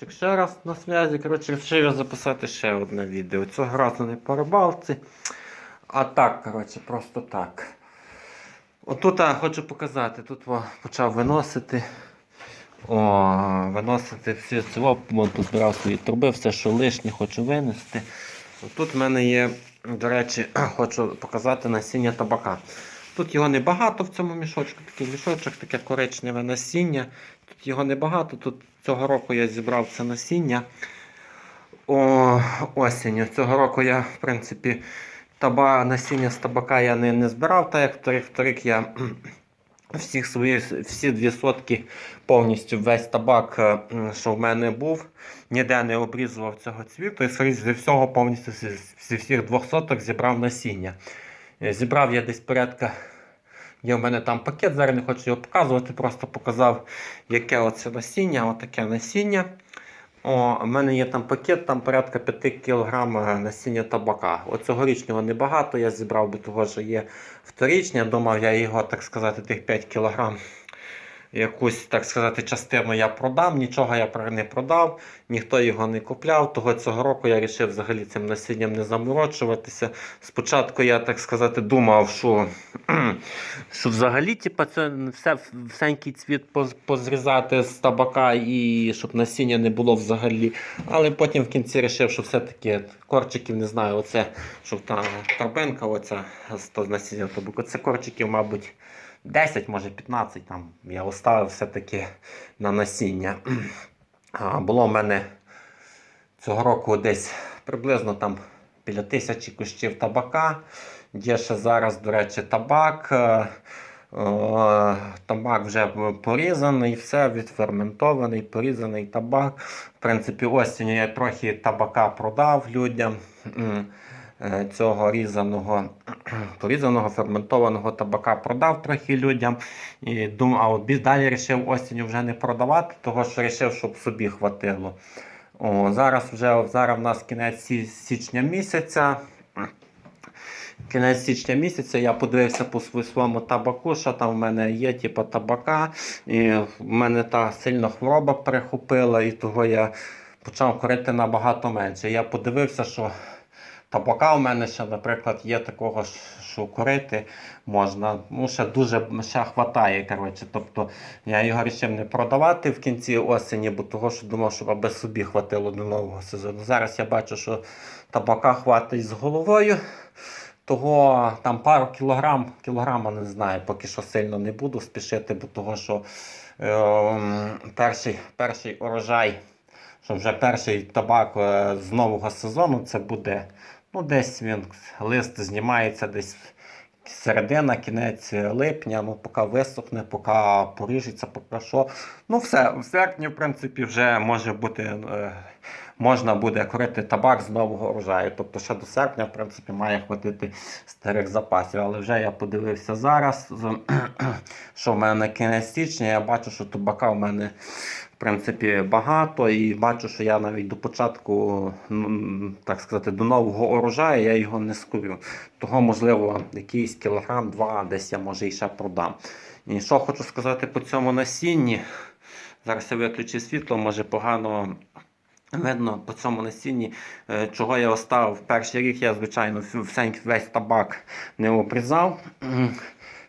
Чик, Ще раз на зв'язі. Коротше, вирішив я записати ще одне відео. Цього разу не по рибалці. А так, коротше, просто так. Отут хочу показати. Тут почав виносити. О, виносити всі вон тут збирав свої труби, все, що лишнє, хочу винести. Тут в мене є, до речі, хочу показати насіння табака. Тут його небагато в цьому мішочку, такий мішочок, таке коричневе насіння. Тут його небагато. Тут цього року я зібрав це насіння О, осінню. Цього року я, в принципі, таба, насіння з табака я не, не збирав, так як вторик, вторик я всіх свої, всі дві сотки повністю весь табак, е, що в мене був, ніде не обрізував цього цвіту. І скоріш зі всього повністю зі, всіх двох соток зібрав насіння. Е, Зібрав я десь порядка. Є в мене там пакет, зараз не хочу його показувати, просто показав, яке оце насіння, отаке насіння. О, у мене є там пакет, там порядка 5 кг насіння табака. Оцьогорічного небагато, я зібрав би того, що є вторічне. Думав, я його, так сказати, тих 5 кг. Якусь, так сказати, частину я продам, нічого я не продав, ніхто його не купляв. Того цього року я вирішив взагалі цим насінням не заморочуватися. Спочатку я, так сказати, думав, що, що взагалі типу, це все, всенький цвіт позрізати з табака і щоб насіння не було взагалі. Але потім в кінці вирішив, що все-таки корчиків не знаю, оце, що та торбинка, оця з насіння табаку, це корчиків, мабуть. 10, може 15 там я оставив все-таки на насіння. Було в мене цього року десь приблизно там біля тисячі кущів табака. Є ще зараз, до речі, табак. Е, е, Табак вже порізаний, все відферментований, порізаний табак. В принципі, осінню я трохи табака продав людям. Е, Цього різаного, порізаного ферментованого табака продав трохи людям. І думав, а от далі вирішив осінню вже не продавати, того що вирішив, щоб собі хватило. О, зараз вже зараз в нас кінець січня місяця. Кінець січня місяця я подивився по св- своєму табаку, що там в мене є, типу табака. І в мене та сильно хвороба перехопила, і того я почав курити набагато менше. Я подивився, що табака у мене ще, наприклад, є такого, що курити можна. Ну, ще дуже ще хватає. Коротше. Тобто я його вирішив не продавати в кінці осені, бо того, що думав, що аби собі хватило до нового сезону. Зараз я бачу, що табака хватить з головою. Того там пару кілограм, кілограма не знаю, поки що сильно не буду спішити, бо того, що е, перший, перший урожай, що вже перший табак е, з нового сезону, це буде ну, десь він лист знімається десь середина, кінець липня, ну поки висохне, поки поріжеться, поки що. Ну все, в серпні, в принципі, вже може бути. е, Можна буде курити табак з нового урожаю. Тобто ще до серпня, в принципі, має хватити старих запасів. Але вже я подивився зараз, що в мене кінець січня, я бачу, що табака в мене в принципі багато, і бачу, що я навіть до початку, так сказати, до нового урожаю я його не скурю. Того, можливо, якийсь кілограм, два десь я може і ще продам. І що хочу сказати по цьому насінні. Зараз я виключу світло, може погано видно по цьому насінні, е, чого я оставив. Перший рік я, звичайно, весь табак не обрізав.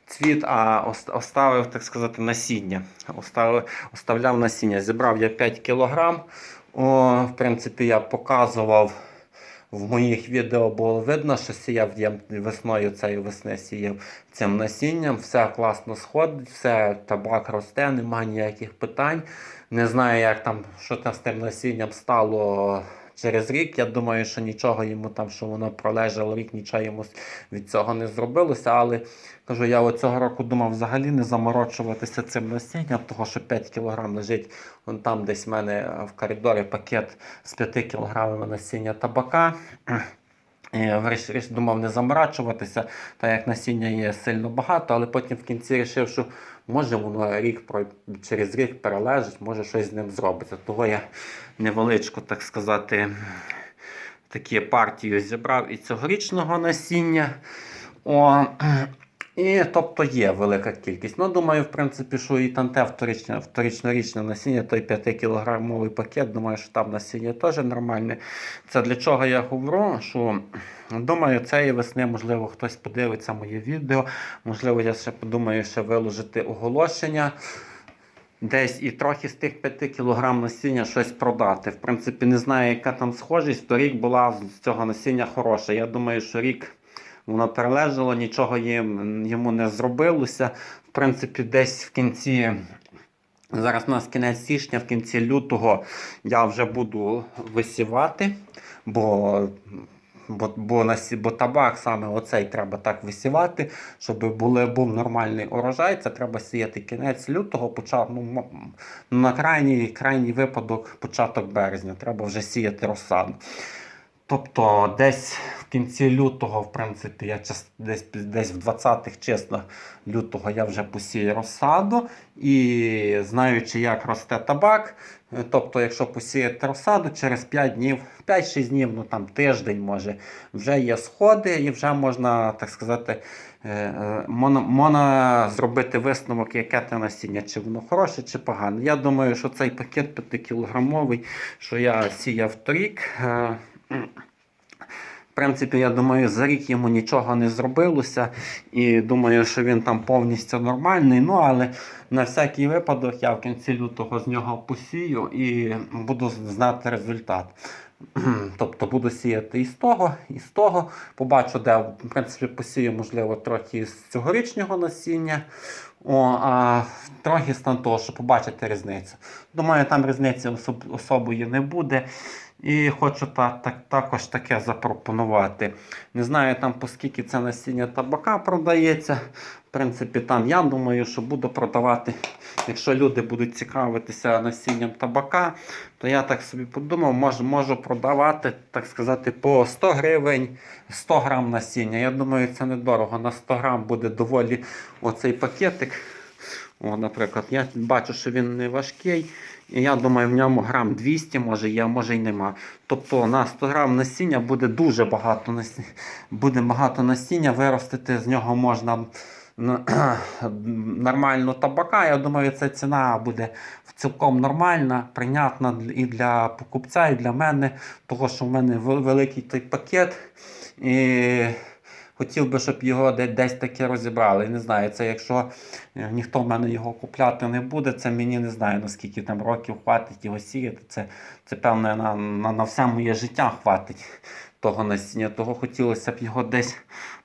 Цвіт, а оставив, так сказати, насіння. Оставив, оставляв насіння. Зібрав я 5 кг. О, в принципі, я показував в моїх відео було видно, що сіяв я весною цієї весни сіяв цим насінням. Все класно сходить, все табак росте, немає ніяких питань. Не знаю, як там, що там з тим насінням стало через рік. Я думаю, що нічого йому там, що воно пролежало рік, нічого йому від цього не зробилося. Але кажу, я от цього року думав взагалі не заморочуватися цим насінням, того що 5 кг лежить. Вон там десь в мене е, в коридорі пакет з 5 кг насіння табака. Я виріш- виріш- думав не заморачуватися, так як насіння є сильно багато, але потім в кінці вирішив, що може воно рік через рік перележить, може щось з ним зробиться. Того я невеличку, так сказати, такі партію зібрав і цьогорічного насіння. О, І тобто є велика кількість. Ну, думаю, в принципі, що і там те вторичне, вторичнорічне насіння, той 5-кілограмовий пакет, думаю, що там насіння теж нормальне. Це для чого я говорю, що думаю, цієї весни, можливо, хтось подивиться моє відео, можливо, я ще подумаю ще виложити оголошення. Десь і трохи з тих 5 кг насіння щось продати. В принципі, не знаю, яка там схожість. Торік була з цього насіння хороша. Я думаю, що рік воно перележало, нічого їм, йому не зробилося. В принципі, десь в кінці. Зараз у нас кінець січня, в кінці лютого я вже буду висівати, бо, бо, бо, бо табак саме оцей треба так висівати, щоб були, був нормальний урожай. Це треба сіяти кінець лютого, почав, ну, на крайній, крайній випадок початок березня. Треба вже сіяти розсаду. Тобто десь кінці лютого, в принципі, я десь, десь в 20-х числах лютого я вже посію розсаду. І знаючи, як росте табак, е, тобто, якщо посіяти розсаду, через 5 днів, 5-6 днів, ну там тиждень може, вже є сходи, і вже можна, так сказати, е, е, можна, можна зробити висновок, яке те насіння, чи воно хороше, чи погане. Я думаю, що цей пакет 5-кілограмовий, що я сіяв торік. Принципі, я думаю, за рік йому нічого не зробилося. І думаю, що він там повністю нормальний. Ну, але на всякий випадок я в кінці лютого з нього посію і буду знати результат. Тобто буду сіяти і з того, і з того. Побачу, де в принципі посію, можливо, трохи з цьогорічнього насіння. О, а трохи з того, щоб побачити різницю. Думаю, там різниці особ, особої не буде. І хочу та, так, також таке запропонувати. Не знаю там по скільки це насіння табака продається. В принципі, там я думаю, що буду продавати. Якщо люди будуть цікавитися насінням табака, то я так собі подумав, можу, можу продавати, так сказати, по 100 гривень 100 грам насіння. Я думаю, це недорого. На 100 грам буде доволі оцей пакетик. О, наприклад, я бачу, що він не важкий. І я думаю, в ньому грам 200 може є, може й нема. Тобто на 100 грам насіння буде дуже багато насіння, буде багато насіння, виростити з нього можна н- нормальну табака. Я думаю, ця ціна буде цілком нормальна, прийнятна і для покупця, і для мене, тому що в мене великий той пакет. І хотів би, щоб його десь таки розібрали. Не знаю, це якщо е, ніхто в мене його купляти не буде, це мені не знаю, наскільки там років хватить його сіяти. Це, це певне, на, на, на все моє життя хватить того насіння. Того хотілося б його десь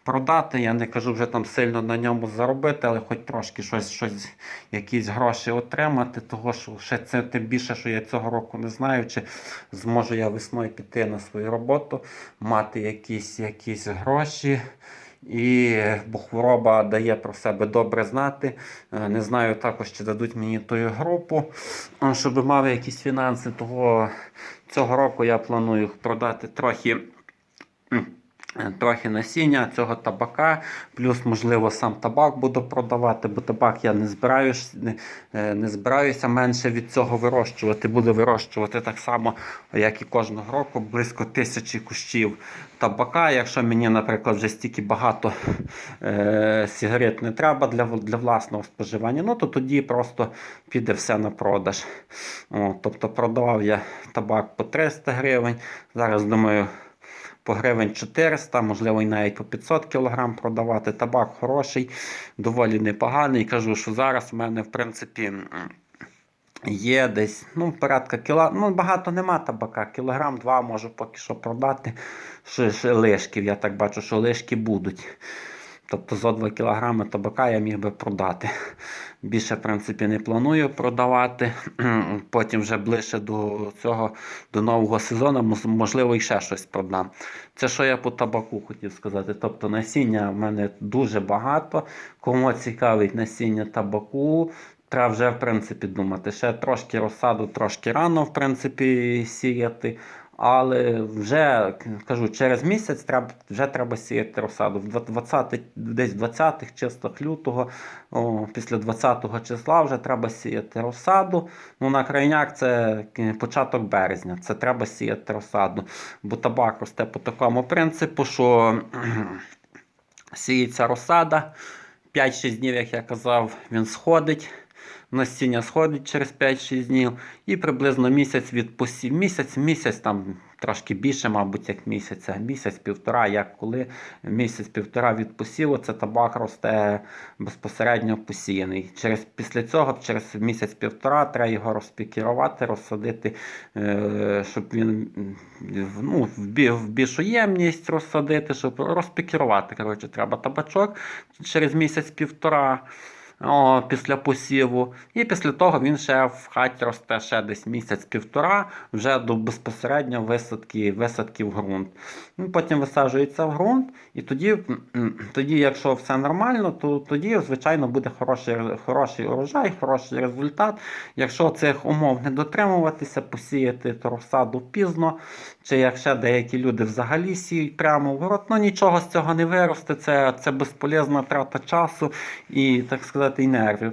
продати. Я не кажу вже там сильно на ньому заробити, але хоч трошки щось, щось якісь гроші отримати. Того що ще це тим більше, що я цього року не знаю, чи зможу я весною піти на свою роботу, мати якісь, якісь гроші. І бо хвороба дає про себе добре знати. Е, Не знаю також, чи дадуть мені ту групу, е, щоб мав якісь фінанси. Того цього року я планую продати трохи. Е, Трохи насіння цього табака, плюс, можливо, сам табак буду продавати, бо табак я не збираюсь, не, е, не збираюся менше від цього вирощувати. Буду вирощувати так само, як і кожного року, близько тисячі кущів табака. Якщо мені, наприклад, вже стільки багато е, сигарет не треба для, для власного споживання, ну то тоді просто піде все на продаж. О, тобто продавав я табак по 300 гривень. Зараз думаю. По гривень 400, можливо, і навіть по 500 кг продавати. Табак хороший, доволі непоганий. Кажу, що зараз в мене, в принципі, є десь ну, порядка кіла. Ну, багато нема табака. Кілограм два можу поки що продати. Ще, лишків. Я так бачу, що лишки будуть. Тобто за 2 кг табака я міг би продати. Більше, в принципі, не планую продавати. Потім вже ближче до цього, до нового сезону, можливо, і ще щось продам. Це що я по табаку хотів сказати. Тобто насіння в мене дуже багато. Кому цікавить насіння табаку, треба вже в принципі думати. Ще трошки розсаду, трошки рано, в принципі, сіяти. Але вже кажу, через місяць треба, вже треба сіяти розсаду. В 20, десь в 20-х числах лютого, о, після 20-го числа вже треба сіяти розсаду. Ну, на крайняк це е, початок березня. Це треба сіяти розсаду. Бо табак росте по такому принципу, що сіється розсада. 5-6 днів, як я казав, він сходить. Насіння сходить через 5-6 днів і приблизно місяць від посів. Місяць, місяць там трошки більше, мабуть, як місяця. Місяць-півтора, як коли місяць-півтора від посіву, це табак росте безпосередньо посіяний. Через, після цього, через місяць-півтора, треба його розпікірувати, розсадити, е, щоб він ну, в більшу ємність розсадити, щоб розпікірувати. Коротше, треба табачок через місяць-півтора. О, після посіву. І після того він ще в хаті росте ще десь місяць-півтора, вже до безпосередньо висадки, висадки в ґрунт. Він потім висаджується в ґрунт, і тоді, тоді, якщо все нормально, то тоді, звичайно, буде хороший, хороший урожай, хороший результат. Якщо цих умов не дотримуватися, посіяти розсаду пізно, чи як ще деякі люди взагалі сіють прямо в город, ну нічого з цього не виросте, це, це безполезна трата часу і, так сказати, і нервів.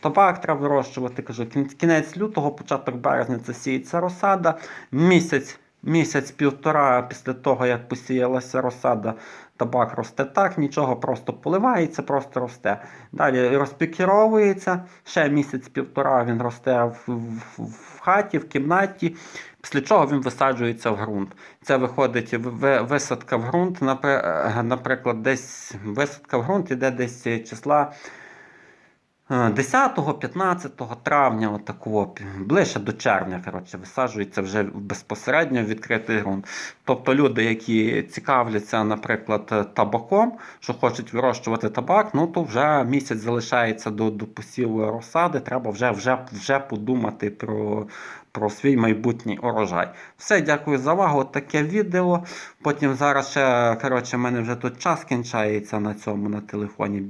Табак треба вирощувати, кажу, кінець лютого, початок березня це сіється розсада. Місяць, місяць-півтора після того, як посіялася розсада, табак росте так, нічого просто поливається, просто росте. Далі розпікіровується, ще місяць-півтора він росте в, в, в хаті, в кімнаті. Після чого він висаджується в ґрунт. Це виходить висадка в ґрунт, е, наприклад, десь висадка в ґрунт іде десь числа. 10-15 травня, отакого, ближче до червня, коротше, висаджується вже безпосередньо в відкритий ґрунт. Тобто люди, які цікавляться, наприклад, табаком, що хочуть вирощувати табак, ну то вже місяць залишається до, до посіву розсади, треба вже, вже, вже подумати про, про свій майбутній урожай. Все, дякую за увагу. Таке відео. Потім зараз ще, коротше, в мене вже тут час кінчається на цьому, на телефоні,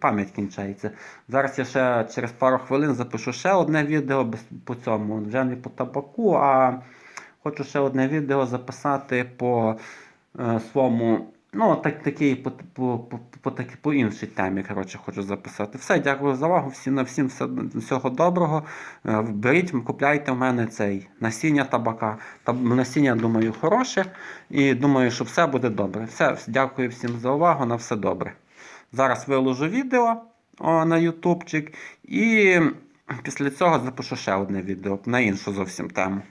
пам'ять кінчається. Зараз я ще через пару хвилин запишу ще одне відео по цьому, вже не по табаку, а хочу ще одне відео записати по е, своєму. Ну, так, такий, по, по, по, по, такі- по іншій темі, коротше, хочу записати. Все, дякую за увагу. Всім на всім все, всього доброго. Е, Беріть, купляйте в мене цей насіння табака. Таб, насіння, думаю, хороше. І думаю, що все буде добре. Все, дякую всім за увагу. На все добре. Зараз виложу відео о, на ютубчик і після цього запишу ще одне відео на іншу зовсім тему.